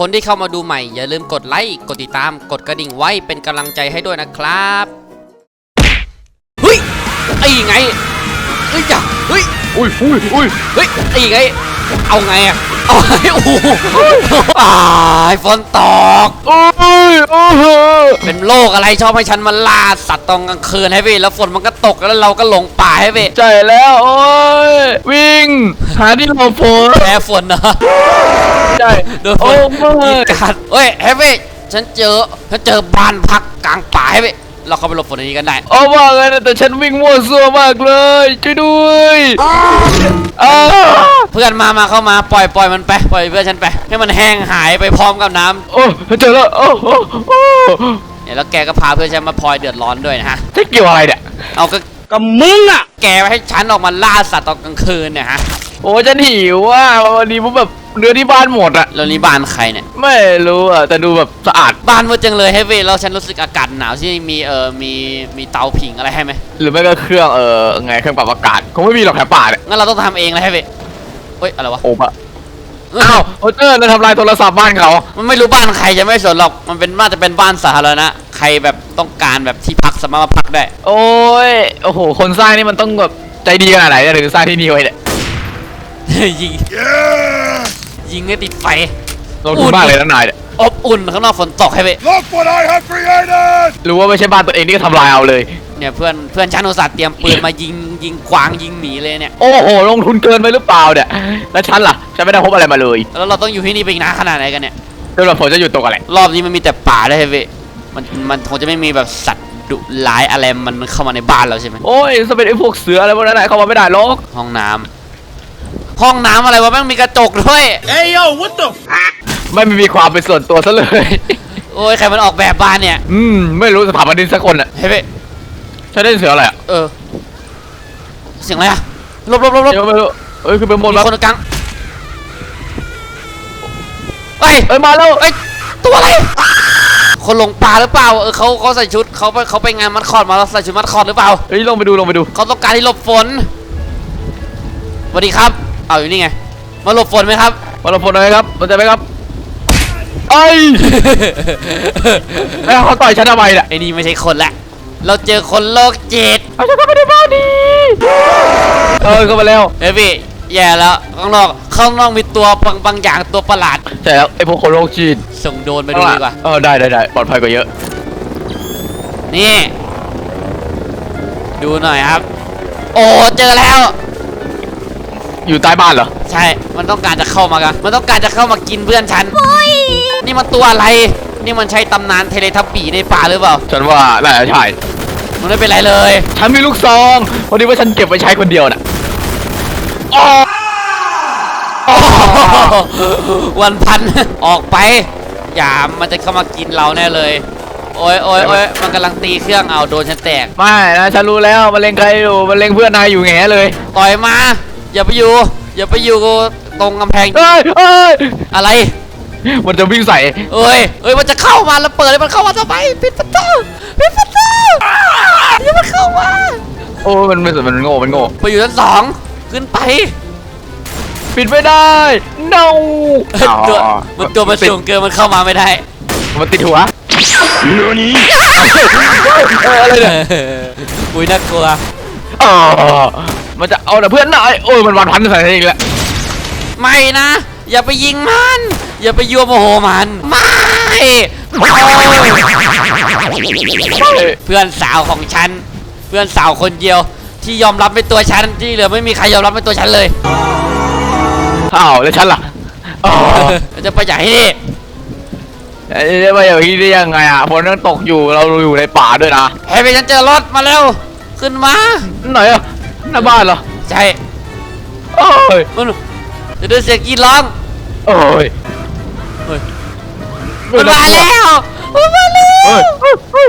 คนที่เข้ามาดูใหม่ อย่าลืมกดไลค์กดติดตามกดกระดิ่งไว้เป็นกำลังใจให้ด้วยนะครับเฮ้ยไอ้ไงเฮ้ยจ้ะเฮ้ยอุ้ยอุ้ยอุ้ยเฮ้ยไอ้ไง เอาไงอะเอาไงโอ้โหอ้ายฝนตก โอ้ยโอ้โหเป็นโรคอะไรชอบให้ฉันมาล่าสัตว์ตอนกลางคืนให้พี่แล้วฝนมันก็ตกแล้วเราก็หลงป่าให้พี่ใจแล้ว โอ้ย วิ่ง หาที่หลบฝนแพ้ฝนเนาะใช่โดนฝโอ้นไม่กีดกัดเฮ้ยเฮ้ยพี่ฉันเจอฉันเจอบ้านพักกลางป่าให้พี่ เราเข้าไปหลบฝนในนี้กันได้เอาว่าไงนะแต่ฉันวิ่งมั่วซั่วมากเลยช่วยด้วยอ้าวเพื่อนมามาเข้ามาปล่อยปล่อยมันไปปล่อยเพื่อนฉันไปให้มันแห้งหายไปพร้อมกับน้ำโอ้เจอแล้วโอ้โอ้โอ้เนี่ยแล้วแกก็พาเพื่อนฉันมาพลอยเดือดร้อนด้วยนะฮะจะเกี่ยวอะไรเนี่ยเอาก็กับมึงอะแกไปให้ฉันออกมาล่าสัตว์ตอนกลางคืนเนี่ยฮะโอ้ฉันหิวว่าวันนี้ผมแบบ เนื้อที่บ้านหมดอะแล้วนี่บ้านใครเนี่ย ไม่รู้อะแต่ดูแบบสะอาด บ้านมืดจังเลยเฮฟวี่แล้วฉันรู้สึกอากาศหนาวที่มีเออมีมีเตาผิงอะไรให้ไหมหรือไม่ก็เครื่องเออไงเครื่องปรับอากาศคงไม่มีหรอกแถวป่าเนี่ยงั้นเราต้องทำเองเลยเฮฟวี่เฮ้ยอะไรวะโอ้ปะอ้าวโอเจอร์จะทำลายโทรศัพท์บ้านเขา มันไม่รู้บ้านใครจะไม่สนหรอกมันเป็นน่าจะเป็นบ้านสาธารณะใครแบบต้องการแบบที่พักสามารถมาพักได้ โอ้ยโอ้โห คนสร้างนี่มันต้องแบบใจดีขนาดไหนเนี่ยถึงสร้างที่นี่ไว้เนี่ย ยิง ยิงให้ติดไฟลงทุนมากเลยนะนายเนี่ยอบอุ่นข้างนอกฝนตกให้เว้ย Look what I have created! รู้ว่าไม่ใช่บ้านตัวเองนี่ก็ทำลายเอาเลย เนี่ยเพื่อนเพื่อนฉันอุตส่าห์เตรียมปืนมายิงยิงกวางยิงหมีเลยเนี่ย โอ้โห ลงทุนเกินไปหรือเปล่าเนี่ย แล้วฉันล่ะ ฉันไม่ได้พบอะไรมาเลยแล้วเราต้องอยู่ที่นี่ไปอีกนานขนาดไหนกันเนี่ย จนแบบผมจะหยุดตกอะไร รอบนี้มันมีแต่ป่าได้เว้ยมันมันคงจะไม่มีแบบสัตว์ดุร้ายอะไรมันเข้ามาในบ้านเราใช่ไหมโอ้ยจะเป็นไอ้พวกเสืออะไรพวกนั้นนะเข้ามาไม่ได้หรอก ห้องน้ำ ห้องน้ำอะไรวะแม่งมีกระจกด้วย Hey yo, what the f- ไม่มีความเป็นส่วนตัวซะเลย โอ้ยใครมันออกแบบบ้านเนี่ยอืม ไม่รู้สถาปนิกสักคนอะเฮ้ยเว้ยฉันได้เสืออะไรอะเออ เสียงอะไรอะหลบหลบหลบหลบเดี๋ยวไม่รู้เอ้ยคือเป็นมนต์มีแล้วคนตรงกลางเฮ้ย เอ้ยมาแล้วเอ้ยตัวอะไร คนหลงป่าหรือเปล่า เออเขาเขาใส่ชุดเขาไปเขาไปงานมัดคอดมาแล้วใส่ชุดมัดคอดหรือเปล่าเฮ้ยลงไปดูลงไปดู เขาต้องการที่หลบฝนสวัสดีครับ เอาอยู่นี่ไง มาหลบฝนไหมครับ มาลงฝนหน่อยครับมันจะไหมครับไอ้ยไอ้ยเขาต่อยฉันทำไมเนี่ยไอ้นี่ไม่ใช่คนละ เราเจอคนโรคจิตเอาฉันเข้าไปในบ้านดีเออเข้ามาแล้วเฮ้ยพี่แย่แล้วข้างนอกข้างนอกมีตัวบางบางอย่างตัวประหลาดใช่แล้วไอ้พวกคนโรคจีนส่งโดรนไปดูดีกว่าเออได้ได้ได้ปลอดภัยกว่าเยอะ นี่ ดูหน่อยครับ โอ้เจอแล้ว อยู่ใต้บ้านเหรอ ใช่ มันต้องการจะเข้ามากันมันต้องการจะเข้ามากินเพื่อนฉัน นี่มันตัวอะไร นี่มันใช้ตำนานเทเลทับปีในป่าหรือเปล่า ฉันว่าน่าจะใช่ มันไม่เป็นไรเลย ฉันมีลูกซองพอดีว่าฉันเก็บไว้ใช้คนเดียวน่ะอ๋อวันพัน ออกไป อย่า มันจะเข้ามากินเราแน่เลย โอ้ยโอ้ยโอ้ยมันกำลังตีเครื่องเอาโดนฉันแตก ไม่นะฉันรู้แล้วมันเล็งใครอยู่มันเล็งเพื่อนนายอยู่แง่เลย ต่อยมา อย่าไปอยู่ อย่าไปอยู่ตรงกำแพง เอ้ยเอ้ยอะไร มันจะวิ่งใส่เอ้ยเอ้ย มันจะเข้ามาแล้วเปิดให้มันเข้ามาทำไมปิดประตูปิดประตูอย่ามันเข้ามา โอ้ยมันไม่สนมันโง่มันโง่ไปอยู่ชั้นสองขึ้นไป ปิดไม่ได้ no ตัวมันตัวมันติดสูงเกินมันเข้ามาไม่ได้ มันติดหัว Nani? เอออะไรเนี่ยอุ้ยน่ากลัวอ๋อ มันจะเอาแต่เพื่อนนายโอ้ยมันวันพันใส่เองแหละไม่นะ อย่าไปยิงมัน อย่าไปยั่วโมโหมันไม่โอ้ยเพื่อนสาวของฉัน เพื่อนสาวคนเดียว ที่ยอมรับเป็นตัวฉันที่เหลือไม่มีใครยอมรับเป็นตัวฉันเลยอ้าวแล้วฉันล่ะอ๋อจะไปจากที่นี่เอ้ยมาอย่างนี้ได้ยังไงอะฝนยังตกอยู่เราอยู่ในป่าด้วยนะเฮ้ยไปฉันเจอรถมาเร็วขึ้นมา ไหนอะ หน้าบ้านเหรอ ใช่โอ้ยมันจะได้เสียงกรีดร้องโอ้ยเฮ้ยเฮ้มัยนมาแล้วมันมาแล้วเฮ้ยเฮ้ย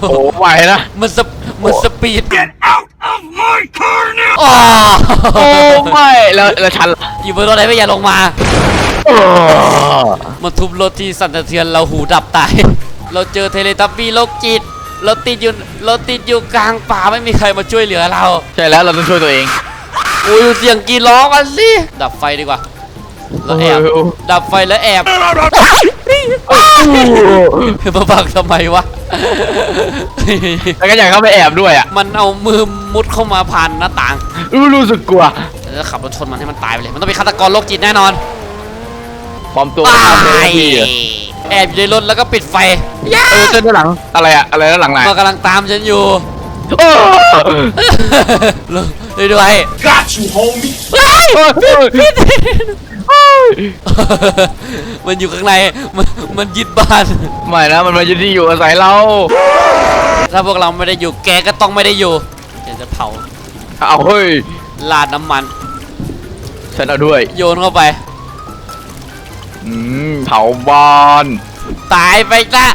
โอ้ไหวนะมันสปมันสปีด Get out of my car now! อ๋อโอ้ไม่แล้วแล้วฉันล่ะอยู่บนรถไหนไม่อย่าลงมาโอ้มันทุบรถที่สั่นสะเทือนเราหูดับตาย เราเจอเทเลทับบี้โรคจิต เราติดอยู่เราติดอยู่กลางป่าไม่มีใครมาช่วยเหลือเรา ใช่แล้วเราต้องช่วยตัวเอง อุ้ยเสียงกรีดร้องกันสิดับไฟดีกว่าแล้วแอบโอ้โห ดับไฟแล้วแอบมาบังทำไมวะ แล้วก็อยากเข้าไปแอบด้วยอะมันเอามือมุดเข้ามาผ่านหน้าต่างรู้รู้สึกกลัวแล้วขับรถชนมันให้มันตายไปเลย มันต้องเป็นฆาตกรโรคจิตแน่นอน ปลอมตัวตาเป็นยพี่อะ แอบอยู่ในรถแล้วก็ปิดไฟย่าเออเส้นด้านหลังอะไรอะอะไรด้านหลังไหนมันกำลังตามฉันอยู่โอ้ด้วยด้วย Got you, homie. มันอยู่ข้างใน มันมันยึดบ้าน ไม่นะมันมายึดที่อยู่อาศัยเรา ถ้าพวกเราไม่ได้อยู่แกก็ต้องไม่ได้อยู่เดี๋ยวจะเผาเอาเฮ้ยลาดน้ำมัน ฉันเอาด้วย โยนเข้าไป อืมเผาบ้านตายไปซะ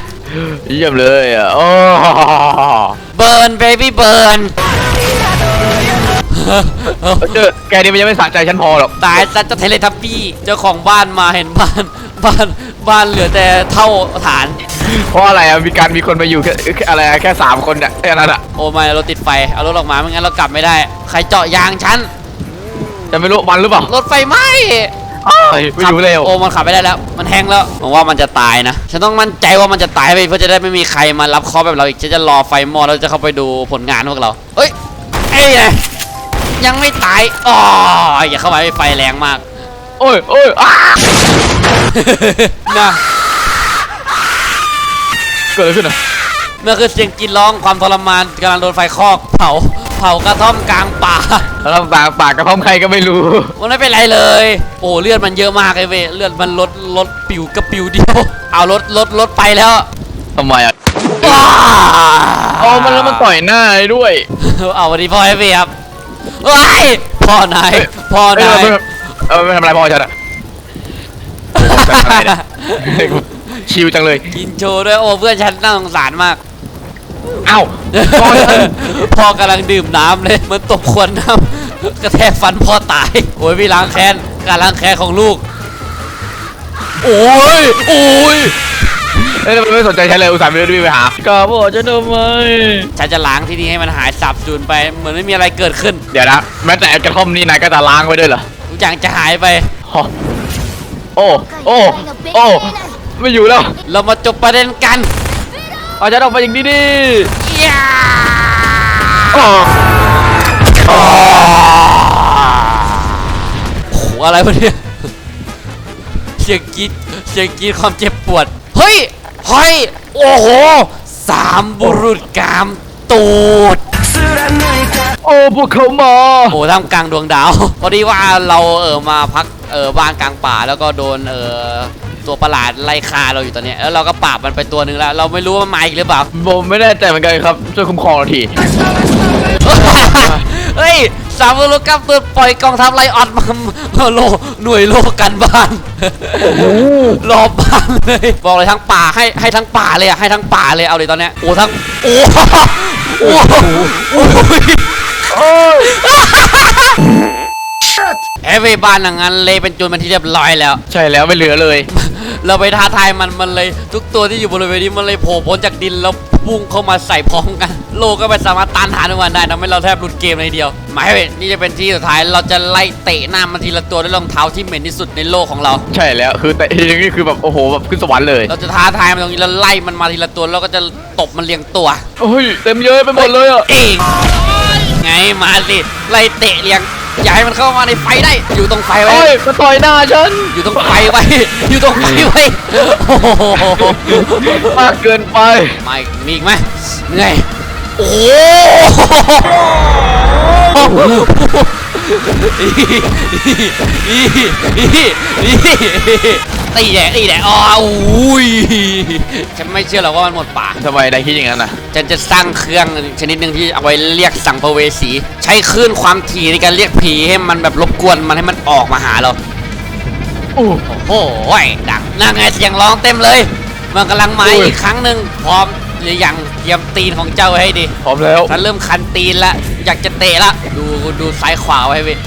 เยี่ยมเลยอะโอ้เบิร์นเบบี้เบิร์นเจอแกนี่มันยังไม่สะใจฉันพอหรอกตายซะเจะเทเลทับบี้เจ้าของบ้านมาเห็นบ้านบ้านบ้านเหลือแต่เท่าฐาน เพราะอะไรอะมีการมีคนมาอยู่แค่แค่อะไรอะแค่สามคนเนี่ยแค่นั้นอะโอ้ไม่เราติดไฟเอารถออกมาไม่งั้นเรากลับไม่ได้ ใครเจาะยางฉันจะไม่รู้มันหรือเปล่ารถไฟไหม้ อ้าวไม่รู้เร็ว โอ้มันขับไม่ได้แล้ว มันแห้งแล้วผมว่ามันจะตายนะ ฉันต้องมั่นใจว่ามันจะตายไปเพื่อจะได้ไม่มีใครมารับเคอแบบเราอีก ฉันจะรอไฟมอดแล้วจะเข้าไปดูผลงานพวกเรา เอ้ยเอ้ยไงยังไม่ตายอ๋ออย่าเข้ามาไฟแรงมาก โอ้ยโอ้ยอ้านะเกิดอะไรขึ้นอะ นั่นคือเสียงกรีดร้องความทรมานกำลังโดนไฟคอกเผาเผากระท่อมกลางป่า แล้วปากปากกระท่อมใครก็ไม่รู้ มันไม่เป็นไรเลย โอ้เลือดมันเยอะมากเลยเว้ยเลือดมันลดลดปิวกระปิวเดียว เอารถรถรถไปแล้วทำไมอะว้าอ๋อมันแล้วมันต่อยหน้าให้ด้วยเอาวันนี้พ่อให้เวียบว้ายพ่อนายพ่อเอ้ยนายมันเออไม่ทำอะไรพ่อฉันอะเป็นอะไรเนี่ยชิวจังเลย กินโชว์ด้วยโอ้เพื่อนฉันน่าสงสารมาก เอ้าพ่อฉันพ่อกำลังดื่มน้ำเลยเหมันตบขวดน้ำกระแทกฟันพ่อตาย โอ้ยพี่ล้างแค้นการล้างแค้นของลูก โอ้ยโอ้ยเอ้ยทำไมไม่สนใจฉันเลยอุตส่าห์ไปด้วยไปหากาบอกฉันทำไมฉันจะล้างที่นี่ให้มันหายสับสูญไป เหมือนไม่มีอะไรเกิดขึ้น เดี๋ยวนะแม้แต่กระท่อมนี่นายก็จะล้างไว้ด้วยเหรอทุกอย่างจะหายไปฮะโอ้โอ้โอ้ไม่อยู่แล้ว เรามาจบประเด็นกัน เอาฉันออกไปอย่างนี้ดิย่าอ๋อโอ้โหอะไรวะเนี่ยเสียงกรีดเสียงกรีดความเจ็บปวด เฮ้ยเฮ้ยโอ้โหสามบุรุษกามตูดโอ้พวกเขามาโอ้ท่ามกลางดวงดาวพอดีว่าเราเออมาพักเออบ้านกลางป่าแล้วก็โดนเออ ตัวประหลาดไล่ฆ่าเราอยู่ตอนเนี้ยแล้วเราก็ปราบมันไปตัวหนึ่งแล้ว เราไม่รู้ว่ามันมาอีกหรือเปล่า ผมไม่แน่ใจเหมือนกันครับ ช่วยคุ้มครองเราที เฮ้ยสามบุรุษกามตูดปล่อยกองทัพไล่ออดมามาโลหน่วยโลกันบ้านรอบบ้านเลยบอกเลยทั้งป่าให้ให้ทั้งป่าเลยอะให้ทั้งป่าเลยเอาเลยตอนเนี้ยโอ้ทั้งโอ้โอ้โอ้ยโอ้ยเอ้ยบ้านหลังนั้นเลยเป็นจุนเป็นที่เรียบร้อยแล้ว ใช่แล้วไม่เหลือเลย เราไปท้าทายมันมันเลย ทุกตัวที่อยู่บริเวณนี้มันเลยโผล่พ้นจากดินแล้วพุ่งเข้ามาใส่พร้อมกัน โลกก็ไม่สามารถต้านทานมันได้ทำให้เราแทบหลุดเกมเลยทีเดียวหมายเว้ยนี่จะเป็นที่สุดท้ายเราจะไล่เตะหน้ามันทีละตัวด้วยรองเท้าที่เหม็นที่สุดในโลกของเรา ใช่แล้วคือแต่อย่างนี้คือแบบโอ้โหแบบขึ้นสวรรค์เลย เราจะท้าทายมันตรงนี้แล้วไล่มันมาทีละตัวแล้วก็จะตบมันเรียงตัวโอ้ยเต็มเยอะไปหมดเลยอะเองไงมาสิไล่เตะเรียง อย่าให้มันเข้ามาในไฟได้ อยู่ตรงไฟไว้โอ้ยมาต่อยหน้าฉันอยู่ตรงไฟไว้ อยู่ตรงไฟไว้โอ้โหมากเกินไปมาอีกมีอีกไหมเหนื่อยโอ้โห ตีแดกตีแดกอ๋ออุ้ยฉันไม่เชื่อหรอกว่ามันหมดป่า ทำไมนายคิดอย่างนั้นน่ะฉันจะสร้างเครื่องชนิดหนึ่งที่เอาไว้เรียกสังภเวสี ใช้คลื่นความถี่ในการเรียกผีให้มันแบบรบกวนมันให้มันออกมาหาเรา โอ้โอ้โหดังนั่งไงเสียงร้องเต็มเลย มันกำลังมาโอ้ยอีกครั้งหนึ่งพร้อมหรือยังเตรียมตีนของเจ้าไว้ให้ดีพร้อมแล้ว ฉันเริ่มคันตีนละอยากจะเตะละดูดูซ้ายขวาไว้เว้ย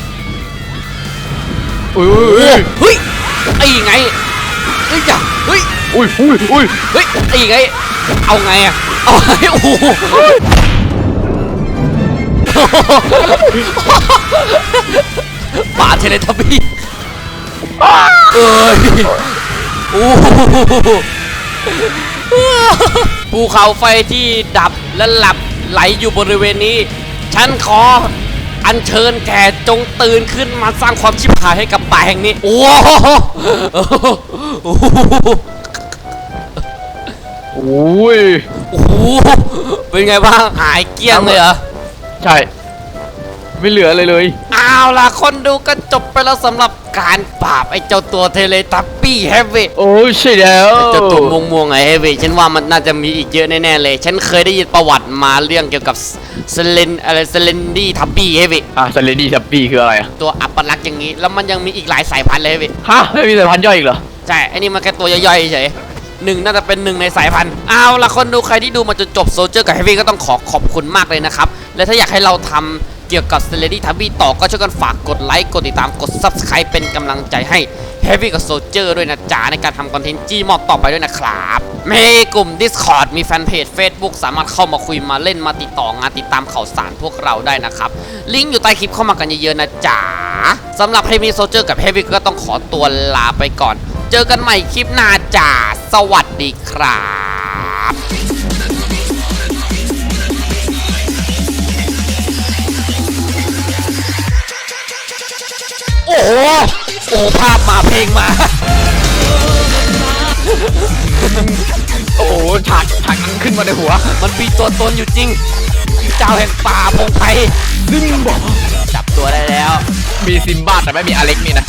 อุ้ยเฮ้ยไอ้ไงเฮ้ยจ้ะเฮ้ยอุ้ยอุ้ยอุ้ยเฮ้ยไอ้ไงเอาไงอะเอาไงโอ้โหป่าเทเลทบีเอ้ยโอ้โหภูเขาไฟที่ดับและหลับไหลอยู่บริเวณนี้ ฉันขอ อัญเชิญแกจงตื่นขึ้นมาสร้างความชิบหายให้กับป่าแห่งนี้ โอ้โหโอ้โหโอ้ยโอ้โหเป็นไงบ้างหายเกลี้ยงเลยเหรอ ใช่ ไม่เหลืออะไรเลย เอาล่ะคนดูก็จบไปแล้วสำหรับ การปราบไอ้เจ้าตัวเทเลทับปี้เฮฟวี่โอ้ยใช่แล้วเจ้าตัวม่วงๆไอ้เฮฟวี่ฉันว่ามันน่าจะมีอีกเยอะแน่ๆเลย ฉันเคยได้ยินประวัติมาเรื่องเกี่ยวกับเซเลนอะไรเซเลนดี้ทับปี้เฮฟวี่อะสเลดี้ชับปี้คืออะไรอะตัวอัปลักษณ์อย่างนี้ แล้วมันยังมีอีกหลายสายพันธุ์เลยเฮฟวี่ฮะไม่มีสายพันธุ์ย่อยอีกเหรอใช่ไอ้นี่มันแค่ตัวย่อยๆเฉยหนึ่งน่าจะเป็นหนึ่งในสายพันธุ์เอาล่ะคนดูใครที่ดูมาจนจบโซเจอร์กับเฮฟวี่ก็ต้องขอขอบคุณมากเลยนะครับ และถ้าอยากให้เราทำ เกี่ยวกับ s t เลดี้ทับบี้ต่อก็ช่วยกันฝากกดไลค์กดติดตามกด Subscribe เป็นกำลังใจให้เฮฟวี่กับโซเจอร์ด้วยนะจ๊ะ ในการทำคอนเทนต์จี้มอบต่อไปด้วยนะครับมีกลุ่ม Discord มีแฟนเพจ Facebook สามารถเข้ามาคุยมาเล่นมาติดต่องานติดตามข่าวสารพวกเราได้นะครับ ลิงก์อยู่ใต้คลิปเข้ามากันเยอะๆนะจ๊ะสำหรับเฮฟวี่โซเจอร์กับเฮฟวี่ก็ต้องขอตัวลาไปก่อน เจอกันใหม่คลิปหน้าจ้าสวัสดีครับ โอ้โห โอ้ภาพมาเพลงมา โอ้โหฉากฉากนั้นขึ้นมาในหัว มันมีตัวตนอยู่จริง เจ้าแห่งป่าพงไพซึ่งบอกจับตัวได้แล้ว มีซิมบ้าแต่ไม่มีอเล็กนี่นะ